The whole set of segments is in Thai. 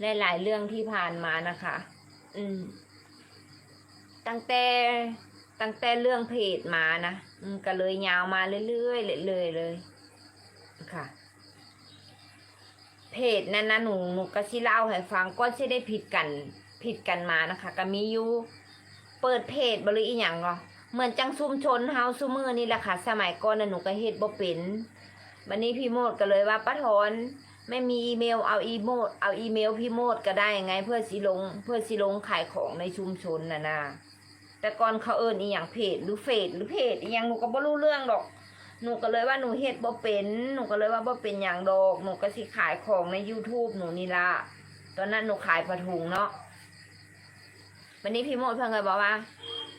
หลายๆเรื่องที่ผ่านมานะคะ อืม ตั้งแต่ตั้งแต่เรื่องเพจมานะอืมก็เลยยาวมาเรื่อยๆเรื่อยๆเลยค่ะ เพจนั้นนะหนูหนูก็สิเล่าให้ฟังก็สิได้ผิดกัน ผิดกันมานะคะ ก็มีอยู่เปิดเพจบริอีหยังเหรอเหมือนจังซุมชนเฮาซุมือนี่แหละค่ะ สมัยก่อนน่ะหนูก็เฮ็ดบ่เป็นวันนี้พี่โมดก็เลยว่าป้าถอน ไม่มีอีเมลเอาอีโมดเอาอีเมลพี่โมดก็ได้ไง เพื่อสิลง เพื่อสิลงขายของในชุมชนน่ะนะแต่ก่อนเขาเอิ้นอีหยังเพจหรือเฟซหรือเพจอีหยังหนูก็บ่รู้เรื่องดอกหนูก็เลยว่าหนูเฮ็ดบ่เป็นหนูก็เลยว่าบ่เป็นหยังดอกหนูก็สิขายของใน YouTube หนูนี่ละตอนนั้นหนูขายปลาทูเนาะวันนี้พี่โมดเพิ่นก็บอกว่า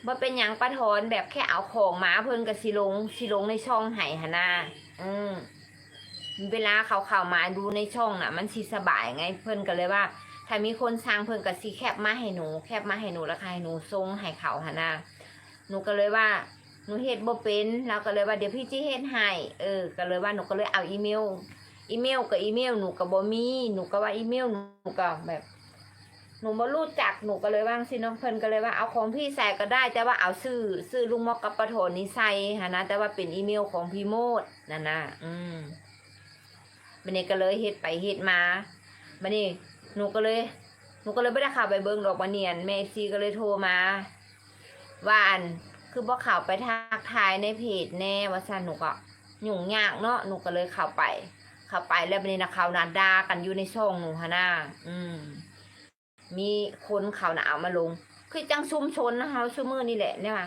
บ่เป็นหยังปลาทอนแบบแค่เอาของมาเพิ่นก็สิลงสิลงในช่องให้หนน่ะอืม เวลาเขาเข้ามาดูในช่องน่ะ มันสิสบายไงเพื่อนก็เลยว่า ถ้ามีคนสร้างเพื่อนก็สิแคบมาให้หนู แคบมาให้หนูแล้วให้หนูส่งให้เขาหนนะหนูก็เลยว่าหนูเฮ็ดบ่เป็นแล้วก็เลยว่าเดี๋ยวพี่จิเฮ็ดให้เออก็เลยว่าหนูก็เลยเอาอีเมล อีเมลกับอีเมลหนูก็บ่มีหนูก็ว่าอีเมลหนูก็แบบหนูบ่รู้จักหนูก็เลยว่างสิน้องเพิ่นก็เลยว่าเอาของพี่ใส่ก็ได้ แต่ว่าเอาซื้อซื้อลุงมอกกับปะโถนนี่ใส่หนนะแต่ว่าเป็นอีเมลของพี่โมดนั่นนะอืม บันนี้ก็เลยเฮ็ดไปเฮ็ดมาบันนี้หนูก็เลยหนูก็เลยไม่ได้ข่าวไปเบิ่งดอกบันเนียนแม่ซีก็เลยโทรมา ว่าอันคือบ่ข่าวไปทักทายในเพจแน่ว่าซั่นหนูก็หยุ่งยากเนาะหนูก็เลยข้าวไปข้าวไปแล้วบันนี้นะเขาวนาดากันอยู่ในช่องหนูฮะน่าอืม มีคนเขาวหนาวมาลง คือจังชุมชนนะเฮาชั่วมือนี่แหละเนี่ยมา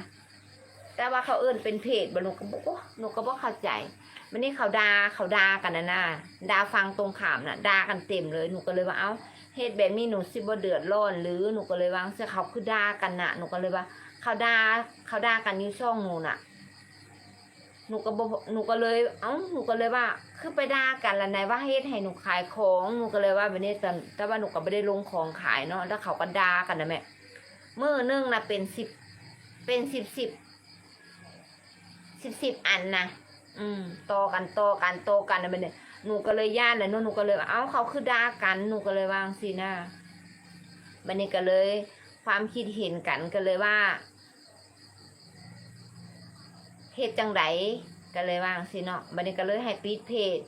แต่ว่าเขาเอิ้นเป็นเพจบ่หนูก็บอกว่หนูก็บ่เข้าใจ วันนี้เขาดาเขาดากันนะน่ะดาฟังตรงขามน่ะดากันเต็มเลยหนูก็เลยว่าเอ้าเหตุแบบนี้หนูสิบ่เดือดร้อนหรือหนูก็เลยวางเสียเขาคือดากันน่ะหนูก็เลยว่า เขาดาเขาดากันยู่ช่องหนูน่ะหนูก็บหนูก็เลย เอ้าหนูก็เลยว่า คือไปด่ากันละไหนว่าเฮ็ดให้หนูขายของหนูก็เลยว่าแบบนี้แต่แต่ว่าหนูก็ไม่ได้ลงของขายเนาะแล้วเขาก็ด่ากันนะแม่เมื่อนึงนะเป็นสิบเป็นสิบสิบสิบสิบอันนะ อืมโตอกันโตอกันโตอกันนะเป็นเนี่ยหนูก็เลยย่านเลยเนอะหนูก็เลยว่าเอ้าเขาคือด่ากันหนูก็เลยวางสินะบันนี้ก็เลย ความคิดเห็นกันก็เลยว่าเฮ็ดจังไดก็เลยวางสิเนาะบันนี้ก็เลยให้ปิดเพจ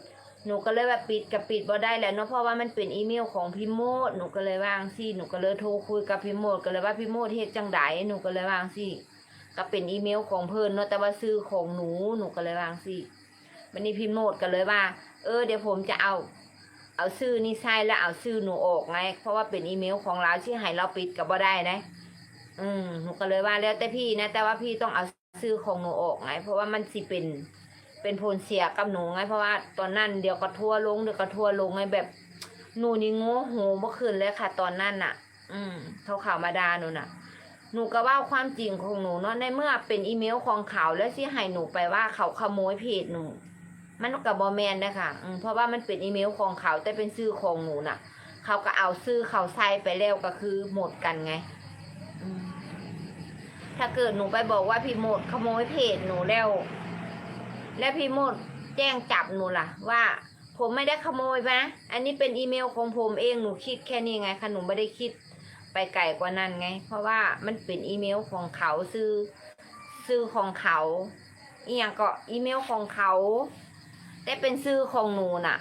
หนูก็เลยว่าปิดกับปิดบ่ได้แล้วเนาะเพราะว่ามันเป็นอีเมลของพี่โมดหนูก็เลยวางสิหนูก็เลยโทรคุยกับพี่โมดก็เลยว่าพี่โมดเฮ็ดจังไดหนูก็เลยวางสิ ก็เป็นอีเมลของเพิ่นเนาะแต่ว่าซื้อของหนูหนูก็เลยวางสิวันนี้พี่โมดก็เลยว่า เออเดี๋ยวผมจะเอาเอาชื่อนี่ใส่แล้วเอาชื่อหนูออกไง เพราะว่าเป็นอีเมลของเราที่ให้เราปิดก็บ่ได้นะอืมหนูก็เลยว่าแล้วแต่พี่นะ แต่ว่าพี่ต้องเอาชื่อของหนูออกไง เพราะว่ามันสิเป็นเป็นผลเสียกับหนูไง เพราะว่าตอนนั้นเดี๋ยวก็ทัวลงเดี๋ยวก็ทัวลงไงแบบหนูนี่โง่โหเมื่อคืนเลยค่ะ ตอนนั้นน่ะ อืมเขาข่าวมาดาหนูน่ะ หนูก็ว่าความจริงของหนูเนาะในเมื่อเป็นอีเมลของเขาแล้วที่ให้หนูไปว่าเขาขโมยเพจหนู มันกับบอแมนนะคะเพราะว่ามันเป็นอีเมลของเขาแต่เป็นชื่อของหนูน่ะ เขาก็เอาชื่อเขาใส่ไปแล้วก็คือหมดกันไงถ้าเกิดหนูไปบอกว่าพี่โมดขโมยเพจหนูแล้ว และพี่โมดแจ้งจับหนูล่ะ ว่า ผมไม่ได้ขโมยนะอันนี้เป็นอีเมลของผมเองหนูคิดแค่นี้ไงคะหนูไม่ได้คิด ไปไกลกว่านั้นไง เพราะว่ามันเป็นอีเมลของเขาซื้อซื้อของเขาอีอย่างก็อีเมลของเขา แต่เป็นซื้อของหนูน่ะ